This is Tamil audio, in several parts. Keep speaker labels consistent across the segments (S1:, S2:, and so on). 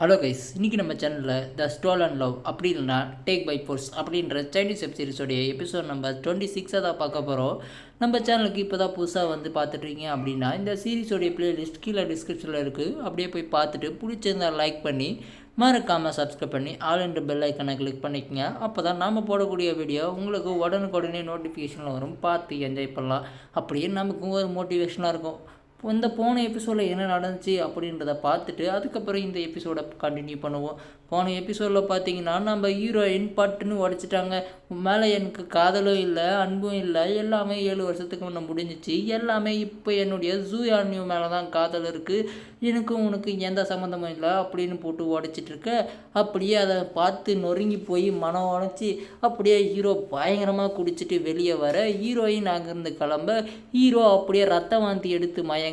S1: ஹலோ கைஸ் இன்றைக்கி நம்ம சேனலில் த ஸ்டோல் அண்ட் லவ் அப்படி இல்லைனா டேக் பை ஃபோர்ஸ் அப்படின்ற சைனீஸ் வெப் சீரிஸோடைய எபிசோட் நம்பர் டுவெண்ட்டி சிக்ஸாக தான் பார்க்க போகிறோம் நம்ம சேனலுக்கு இப்போ தான் புதுசாக வந்து பார்த்துட்ருக்கீங்க அப்படின்னா இந்த சீரிஸோடைய பிளேலிஸ்ட் கீழே டிஸ்கிரிப்ஷனில் இருக்குது அப்படியே போய் பார்த்துட்டு பிடிச்சிருந்தா லைக் பண்ணி மறக்காமல் சப்ஸ்கிரைப் பண்ணி ஆல் என்ற பெல் ஐக்கனை கிளிக் பண்ணிக்கங்க. அப்போ தான் நாம் போடக்கூடிய வீடியோ உங்களுக்கு உடனுக்குடனே நோட்டிஃபிகேஷனில் வரும். பார்த்து என்ஜாய் பண்ணலாம். அப்படியே நமக்கும் ஒரு மோட்டிவேஷனாக இருக்கும். இந்த போன எபிசோடில் என்ன நடந்துச்சு அப்படின்றத பார்த்துட்டு அதுக்கப்புறம் இந்த எபிசோடை கண்டினியூ பண்ணுவோம். போன எபிசோடில் பார்த்தீங்கன்னா நம்ம ஹீரோயின் பட்டுன்னு உடச்சிட்டாங்க. மேலே எனக்கு காதலும் இல்லை அன்பும் இல்லை. எல்லாமே ஏழு வருஷத்துக்கு முன்னே முடிஞ்சிச்சு. எல்லாமே இப்போ என்னுடைய ஜூ ஆன்யூ மேலே தான் காதல் இருக்குது எனக்கும் உனக்கு எந்த சம்மந்தமும் இல்லை அப்படின்னு போட்டு உடச்சிட்ருக்க அப்படியே அதை பார்த்து நொறுங்கி போய் மனம் உடச்சி அப்படியே ஹீரோ பயங்கரமாக குடிச்சிட்டு வெளியே வர. ஹீரோயின் அங்கேருந்து கிளம்ப. ஹீரோ அப்படியே ரத்த வாந்தி எடுத்து மய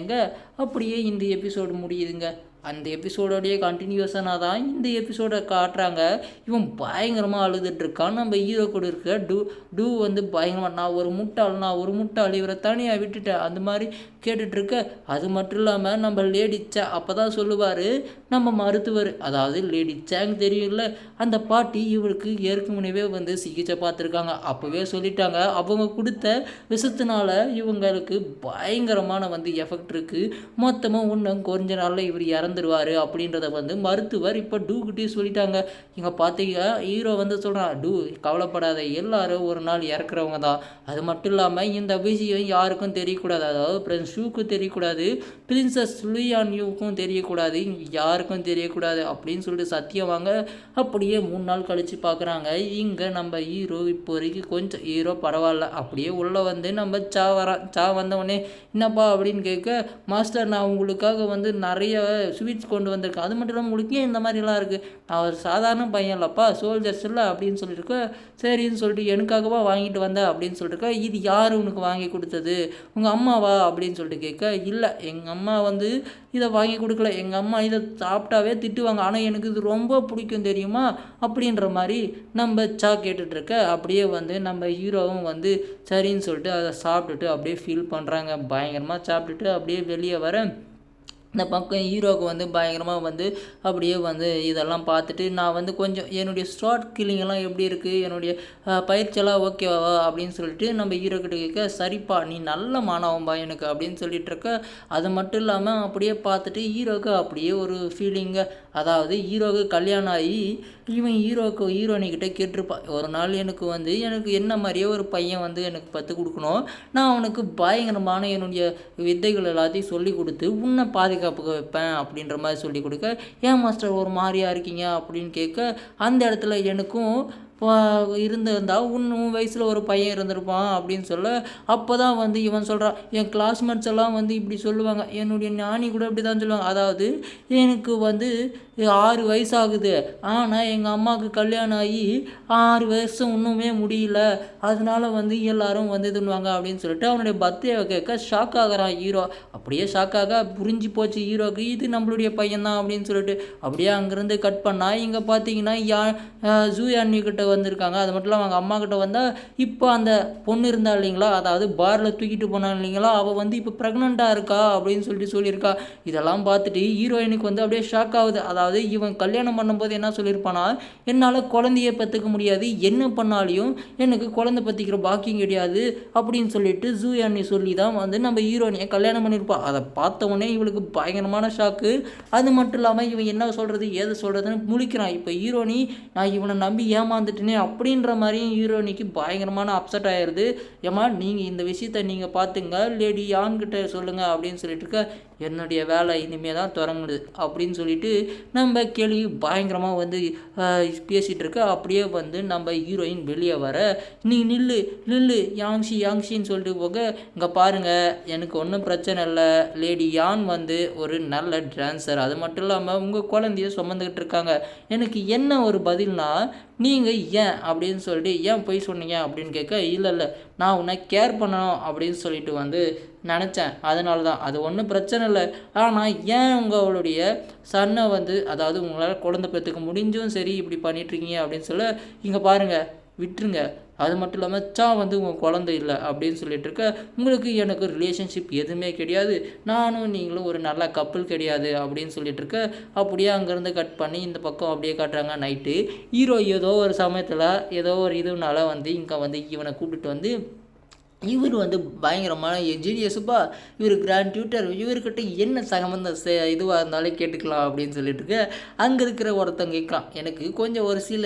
S1: அப்படியே இந்த எபிசோடு முடியுதுங்க. அந்த எபிசோடோடைய கண்டினியூஸனாக தான் இந்த எபிசோடை காட்டுறாங்க. இவன் பயங்கரமாக அழுதுட்ருக்கான் நம்ம ஹீரோ கூட இருக்க டூ டூ வந்து பயங்கரமாக நான் ஒரு முட்டாள் நான் ஒரு முட்டாள் இவரை தனியாக விட்டுட்டேன். அந்த மாதிரி கேட்டுட்ருக்க அது மட்டும் இல்லாமல் நம்ம லேடி சே அப்போ தான் சொல்லுவார் நம்ம மருத்துவர் அதாவது லேடி சேங் தெரியும்ல அந்த பாட்டி இவருக்கு ஏற்கனவே வந்து சிகிச்சை பார்த்துருக்காங்க. அப்போவே சொல்லிட்டாங்க அவங்க கொடுத்த விஷத்தினால இவங்களுக்கு பயங்கரமான வந்து எஃபெக்ட் இருக்குது மொத்தமாக இன்னும் கொஞ்ச நாளில் இவர் இறந்து இறந்துருவார் அப்படின்றத வந்து மருத்துவர் இப்போ டூக்கிட்டே சொல்லிட்டாங்க. இங்கே பார்த்தீங்க ஹீரோ வந்து சொல்கிறான் டூ கவலைப்படாத எல்லாரும் ஒரு நாள் இறக்குறவங்க தான். அது மட்டும் இல்லாமல் இந்த விஷயம் யாருக்கும் தெரியக்கூடாது. அதாவது பிரின்ஸ் ஷூக்கும் தெரியக்கூடாது பிரின்சஸ் லுயான் தெரியக்கூடாது யாருக்கும் தெரியக்கூடாது அப்படின்னு சொல்லிட்டு சத்தியம் வாங்க அப்படியே மூணு நாள் கழித்து பார்க்குறாங்க இங்கே நம்ம ஹீரோ இப்போ வரைக்கும் கொஞ்சம் ஹீரோ பரவாயில்ல அப்படியே உள்ளே வந்து நம்ம சா வர சா வந்தவொடனே என்னப்பா? அப்படின்னு கேட்க மாஸ்டர் நான் உங்களுக்காக வந்து நிறைய ஸ்வீட்ஸ் கொண்டு வந்திருக்கு. அது மட்டும் இல்லாமல் உங்களுக்கு ஏன் இந்த மாதிரிலாம் இருக்குது நான் ஒரு சாதாரண பையன் இல்லைப்பா சோல்ஜர்ஸ் இல்லை அப்படின்னு சொல்லியிருக்க சரின்னு சொல்லிட்டு எனக்காகவா வாங்கிட்டு வந்த அப்படின்னு சொல்லிட்டு இது யார் உனக்கு வாங்கி கொடுத்தது? உங்கள் அம்மாவா? அப்படின்னு சொல்லிட்டு கேட்க இல்லை எங்கள் அம்மா வந்து இதை வாங்கி கொடுக்கல. எங்கள் அம்மா இதை சாப்பிட்டாவே திட்டுவாங்க. ஆனால் எனக்கு இது ரொம்ப பிடிக்கும் தெரியுமா? அப்படின்ற மாதிரி நம்ம சா கேட்டுட்ருக்க அப்படியே வந்து நம்ம ஹீரோவும் வந்து சரின்னு சொல்லிட்டு அதை சாப்பிட்டுட்டு அப்படியே ஃபீல் பண்ணுறாங்க பயங்கரமாக சாப்பிட்டுட்டு அப்படியே வெளியே வர இந்த பக்கம் ஹீரோவுக்கு வந்து பயங்கரமாக வந்து அப்படியே வந்து இதெல்லாம் பார்த்துட்டு நான் வந்து கொஞ்சம் என்னுடைய ஷார்ட் கில்லிங்கெல்லாம் எப்படி இருக்குது என்னுடைய பயிற்சியெல்லாம் ஓகேவா அப்படின்னு சொல்லிட்டு நம்ம ஹீரோ கிட்ட கேட்க சரிப்பா நீ நல்ல மாணவன்பா எனக்கு அப்படின்னு சொல்லிட்டு இருக்க. அது மட்டும் இல்லாமல் அப்படியே பார்த்துட்டு ஹீரோவுக்கு அப்படியே ஒரு ஃபீலிங்கை அதாவது ஹீரோவுக்கு கல்யாணம் ஆகி இவன் ஹீரோவுக்கு ஹீரோனிக்கிட்ட கேட்டிருப்பான் ஒரு நாள் எனக்கு வந்து எனக்கு என்ன மாதிரியே ஒரு பையன் வந்து எனக்கு பத்து கொடுக்கணும். நான் அவனுக்கு பயங்கரமான என்னுடைய வித்தைகள் எல்லாத்தையும் சொல்லி கொடுத்து உன்னை பாதுகாப்புக்கு வைப்பேன் அப்படின்ற மாதிரி சொல்லி கொடுக்க ஏன் மாஸ்டர் ஒரு மாதிரியா இருக்கீங்க? அப்படின்னு கேட்க அந்த இடத்துல எனக்கும் இருந்திருந்தா உன் உன் வயசில் ஒரு பையன் இருந்திருப்பான் அப்படின்னு சொல்ல அப்போ தான் வந்து இவன் சொல்கிறான் என் கிளாஸ்மேட்ஸ் எல்லாம் வந்து இப்படி சொல்லுவாங்க என்னுடைய ஞானி கூட இப்படி தான் சொல்லுவாங்க. அதாவது எனக்கு வந்து ஆறு வயசாகுது. ஆனால் எங்கள் அம்மாவுக்கு கல்யாணம் ஆகி ஆறு வருஷம் இன்னுமே முடியல. அதனால வந்து எல்லாரும் வந்து இதுன்னுவாங்க அப்படின்னு சொல்லிட்டு அவனுடைய பர்த்டேவை கேட்க ஷாக் ஆகிறான் ஹீரோ. அப்படியே ஷாக்காக புரிஞ்சு போச்சு ஹீரோக்கு இது நம்மளுடைய பையன் தான் அப்படின்னு சொல்லிட்டு அப்படியே அங்கேருந்து கட் பண்ணால் இங்கே பார்த்தீங்கன்னா யா ஜூ கிட்ட வந்திருக்காங்க. அது மட்டும் இல்லாமல் அவங்க அம்மா கிட்ட வந்தால் இப்போ அந்த பொண்ணு இருந்தா இல்லைங்களா? அதாவது பாரில் தூக்கிட்டு போனாங்க இல்லைங்களா? அவள் வந்து இப்போ ப்ரெக்னெண்ட்டாக இருக்கா? அப்படின்னு சொல்லிட்டு சொல்லியிருக்கா. இதெல்லாம் பார்த்துட்டு ஹீரோயினுக்கு வந்து அப்படியே ஷாக் ஆகுது. அதாவது இவன் கல்யாணம் பண்ணும்போது என்ன சொல்லியிருப்பானா என்னால் குழந்தைய பெற்றுக்க முடியாது. என்ன பண்ணாலையும் எனக்கு குழந்தை பற்றிக்கிற பாக்கியம் கிடையாது. அப்படின்னு சொல்லிட்டு ஜூயானி சொல்லி தான் வந்து நம்ம ஹீரோயினியை கல்யாணம் பண்ணியிருப்பா. அதை பார்த்த உடனே இவளுக்கு பயங்கரமான ஷாக்கு அது மட்டும் இல்லாமல் இவன் என்ன சொல்கிறது ஏது சொல்கிறதுன்னு முழிக்கிறான். இப்போ ஹீரோனி நான் இவனை நம்பி வந்துட்டுனே அப்படின்ற மாதிரியும் ஹீரோனிக்கு பயங்கரமான அப்செட் ஆயிடுது ஏமா நீங்கள் இந்த விஷயத்த நீங்கள் பார்த்துங்க லேடி யான்கிட்ட சொல்லுங்கள் அப்படின்னு சொல்லிட்டு இருக்க என்னுடைய வேலை இனிமேல் தான் தொடங்குது அப்படின்னு சொல்லிட்டு நம்ம கேள்வி பயங்கரமாக வந்து பேசிகிட்டு இருக்க அப்படியே வந்து நம்ம ஹீரோயின் வெளியே வர நீ நில்லு நில்லு யாங்ஷி யாங்ஷின்னு சொல்லிட்டு போக இங்கே பாருங்கள் எனக்கு ஒன்றும் பிரச்சனை இல்லை. லேடி யான் வந்து ஒரு நல்ல டான்ஸர் அது மட்டும் இல்லாமல் உங்கள் குழந்தைய சுமந்துக்கிட்டு இருக்காங்க. எனக்கு என்ன ஒரு பதில்னா நீங்கள் ஏன் அப்படின்னு சொல்லிட்டு ஏன் போய் சொன்னீங்க அப்படின்னு கேட்க இல்லை இல்லை நான் உன்னை கேர் பண்ணணும் அப்படின்னு சொல்லிட்டு வந்து நினச்சேன். அதனால தான் அது ஒன்றும் பிரச்சனை இல்லை. ஆனால் ஏன் உங்களுடைய சன்னை வந்து அதாவது உங்களால் குழந்தை பெற்றுக்க முடிஞ்சும் சரி இப்படி பண்ணிட்டுருக்கீங்க அப்படின்னு சொல்ல இங்கே பாருங்கள் விட்டுருங்க. அது மட்டும் இல்லாமல் சா வந்து உங்கள் குழந்தை இல்லை அப்படின்னு சொல்லிட்டு இருக்க உங்களுக்கு எனக்கு ரிலேஷன்ஷிப் எதுவுமே கிடையாது. நானும் நீங்களும் ஒரு நல்ல கப்பல் கிடையாது அப்படின்னு சொல்லிட்டு இருக்க அப்படியே அங்கேருந்து கட் பண்ணி இந்த பக்கம் அப்படியே காட்டுறாங்க நைட்டு ஹீரோ ஏதோ ஒரு சமயத்தில் ஏதோ ஒரு இதுனால வந்து இங்கே வந்து இவனை கூப்பிட்டு வந்து இவர் வந்து பயங்கரமான ஜீனியஸுப்பா இவர் கிராண்ட் டியூட்டர் இவர்கிட்ட என்ன சம்பந்தம் இதுவாக இருந்தாலும் கேட்டுக்கலாம் அப்படின்னு சொல்லிட்டு இருக்க. அங்கே இருக்கிற ஒருத்தங்க கேட்கலாம். எனக்கு கொஞ்சம் ஒரு சில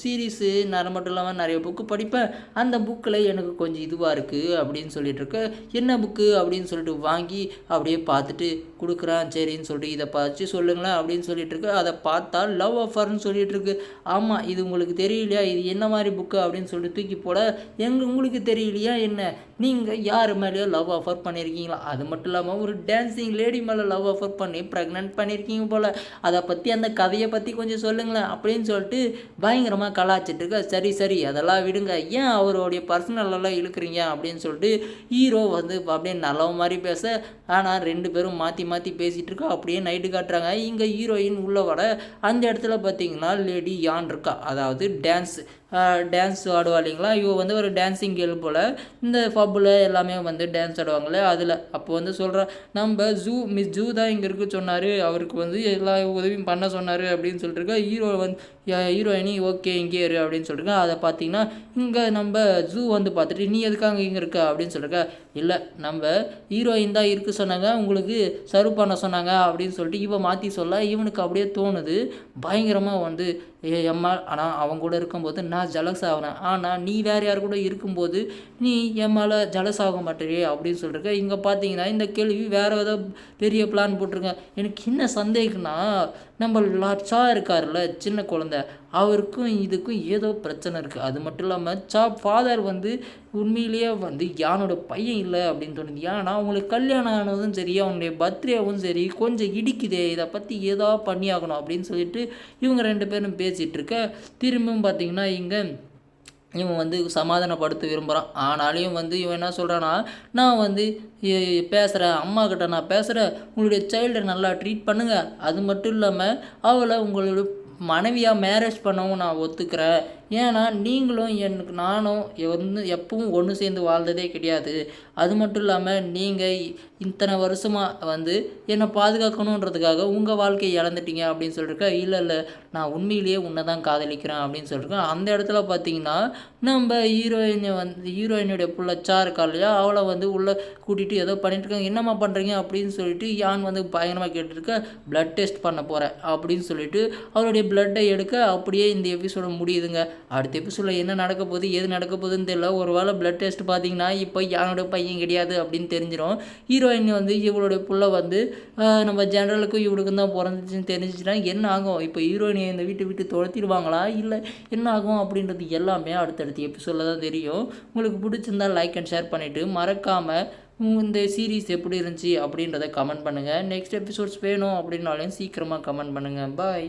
S1: சீரீஸு நான் மட்டும் இல்லாமல் நிறைய புக்கு படிப்பேன். அந்த புக்கில் எனக்கு கொஞ்சம் இதுவாக இருக்குது அப்படின்னு சொல்லிட்டு இருக்க. என்ன புக்கு அப்படின்னு சொல்லிட்டு வாங்கி அப்படியே பார்த்துட்டு கொடுக்குறான். சரின்னு சொல்லிட்டு இதை பார்த்து சொல்லுங்களேன் அப்படின்னு சொல்லிட்டு இருக்கு. அதை பார்த்தா லவ் ஆஃபர்னு சொல்லிட்டு இருக்கு. ஆமாம் இது உங்களுக்கு தெரியலையா? இது என்ன மாதிரி புக்கு அப்படின்னு சொல்லிட்டு தூக்கி போட எங்க உங்களுக்கு தெரியலையா? என்ன? நீங்கள் யார் மேலேயோ லவ் ஆஃபர் பண்ணியிருக்கீங்களா அது மட்டும் இல்லாமல் ஒரு டான்ஸிங் லேடி மேலே லவ் ஆஃபர் பண்ணி ப்ரெக்னென்ட் பண்ணியிருக்கீங்க போல். அதை பற்றி அந்த கதையை பற்றி கொஞ்சம் சொல்லுங்களேன் அப்படின்னு சொல்லிட்டு பயங்கரமாக கலாச்சிட்டு இருக்க. சரி சரி அதெல்லாம் விடுங்க. ஏன் அவருடைய பர்சனலெல்லாம் இழுக்கிறீங்க? அப்படின்னு சொல்லிட்டு ஹீரோ வந்து அப்படியே நல்லவ மாதிரி பேச ஆனால் ரெண்டு பேரும் மாற்றி மாற்றி பேசிகிட்டு இருக்கோம் அப்படியே நைட்டு காட்டுறாங்க. இங்கே ஹீரோயின் உள்ள வர அந்த இடத்துல பார்த்தீங்கன்னா லேடி யான் இருக்கா? அதாவது டான்ஸ் டான்ஸ் ஆடுவா இல்லைங்களா? இவ வந்து ஒரு டான்ஸிங் கேள் போல். இந்த பப்பில் எல்லாமே வந்து டான்ஸ் ஆடுவாங்களே அதில். அப்போ வந்து சொல்கிறா நம்ம ஜூ மிஸ் ஜூ தான் இங்கே இருக்க சொன்னார். அவருக்கு வந்து எல்லா உதவியும் பண்ண சொன்னார் அப்படின்னு சொல்லிட்டு இருக்கா. ஹீரோ வந்து ஹீரோயினி ஓகே இங்கே இரு அப்படின்னு சொல்லிருங்க அதை பார்த்தீங்கன்னா இங்கே நம்ம ஜூ வந்து பார்த்துட்டு நீ எதுக்காக இங்கே இருக்க? அப்படின்னு சொல்லிருக்க இல்லை நம்ம ஹீரோயின் தான் இருக்க சொன்னாங்க. உங்களுக்கு சர்வ் பண்ண சொன்னாங்க அப்படின்னு சொல்லிட்டு இவன் மாற்றி சொல்ல இவனுக்கு அப்படியே தோணுது. பயங்கரமாக வந்து ஏ எம்மா ஆனால் அவன் கூட இருக்கும்போது நான் ஜலஸ் ஆகினேன் ஆனால் நீ வேறு யார் கூட இருக்கும்போது நீ என் மேலே ஜலஸ் ஆக மாட்டேறியே அப்படின்னு சொல்லிருக்க இங்கே பார்த்தீங்கன்னா இந்த கேள்வி வேறு ஏதோ பெரிய பிளான் போட்டிருக்கேன். எனக்கு என்ன சந்தேகம்னா நம்ம சா இருக்கார்ல சின்ன குழந்த. அவருக்கும் இதுக்கும் ஏதோ பிரச்சனை இருக்குது அது மட்டும் இல்லாமல் சா ஃபாதர் வந்து உண்மையிலேயே வந்து யானோட பையன் இல்லை அப்படின்னு தோணுது. ஏன்னா அவங்களுக்கு கல்யாணம் ஆனதும் சரி அவனுடைய பர்த்டேவும் சரி கொஞ்சம் இடிக்குதே இதை பற்றி ஏதோ பண்ணி ஆகணும் அப்படின்னு சொல்லிட்டு இவங்க ரெண்டு பேரும் பேசிகிட்டு இருக்க திரும்பவும் பார்த்தீங்கன்னா இங்கே இவன் வந்து சமாதானப்படுத்த விரும்புகிறான் ஆனாலையும் வந்து இவன் என்ன சொல்கிறான்னா நான் வந்து பேசுகிறேன் அம்மா கிட்ட நான் பேசுகிறேன் உங்களுடைய சைல்டை நல்லா ட்ரீட் பண்ணுங்கள் அது மட்டும் இல்லாமல் அவளை உங்களோட மனைவியாக மேரேஜ் பண்ணவும் நான் ஒத்துக்கிறேன். ஏன்னா நீங்களும் எனக்கு நானும் வந்து எப்பவும் ஒன்று சேர்ந்து வாழ்ந்ததே கிடையாது. அது மட்டும் இல்லாமல் நீங்கள் இத்தனை வருஷமாக வந்து என்னை பாதுகாக்கணுன்றதுக்காக உங்கள் வாழ்க்கையை இழந்துட்டீங்க அப்படின்னு சொல்லியிருக்க இல்லை இல்லை நான் உண்மையிலேயே உன்னை தான் காதலிக்கிறேன் அப்படின்னு சொல்லியிருக்கேன் அந்த இடத்துல பார்த்தீங்கன்னா நம்ம ஹீரோயினை வந்து ஹீரோயினுடைய புள்ளச்சா இருக்கா இல்லையா அவளை வந்து உள்ளே கூட்டிகிட்டு ஏதோ பண்ணிட்டுருக்காங்க என்னம்மா பண்ணுறீங்க அப்படின்னு சொல்லிட்டு யான் வந்து பயங்கரமாக கேட்டுருக்க ப்ளட் டெஸ்ட் பண்ண போகிறேன் அப்படின்னு சொல்லிட்டு அவருடைய ப்ளட்டை எடுக்க அப்படியே இந்த எபிசோட முடியுதுங்க. அடுத்த எபிசோடில் என்ன நடக்க போகுது எது நடக்க போகுதுன்னு தெரியல. ஒரு வேளை பிளட் டெஸ்ட் பார்த்தீங்கன்னா இப்போ யானோட பையன் கிடையாது அப்படின்னு தெரிஞ்சிடும் ஹீரோயின் வந்து இவளுடைய புள்ள வந்து நம்ம ஜென்ரலுக்கும் இவளுக்கும் தான் பிறந்துச்சுன்னு தெரிஞ்சிச்சுன்னா என்ன ஆகும்? இப்போ ஹீரோயினை இந்த வீட்டை விட்டு துரத்திடுவாங்களா? இல்லை என்ன ஆகும் அப்படின்றது எல்லாமே அடுத்தடுத்த எபிசோடில் தான் தெரியும். உங்களுக்கு பிடிச்சிருந்தா லைக் அண்ட் ஷேர் பண்ணிவிட்டு மறக்காமல் இந்த சீரீஸ் எப்படி இருந்துச்சு அப்படின்றத கமெண்ட் பண்ணுங்கள் நெக்ஸ்ட் எபிசோட்ஸ் வேணும் அப்படின்னாலையும் சீக்கிரமாக கமெண்ட் பண்ணுங்கள் பாய்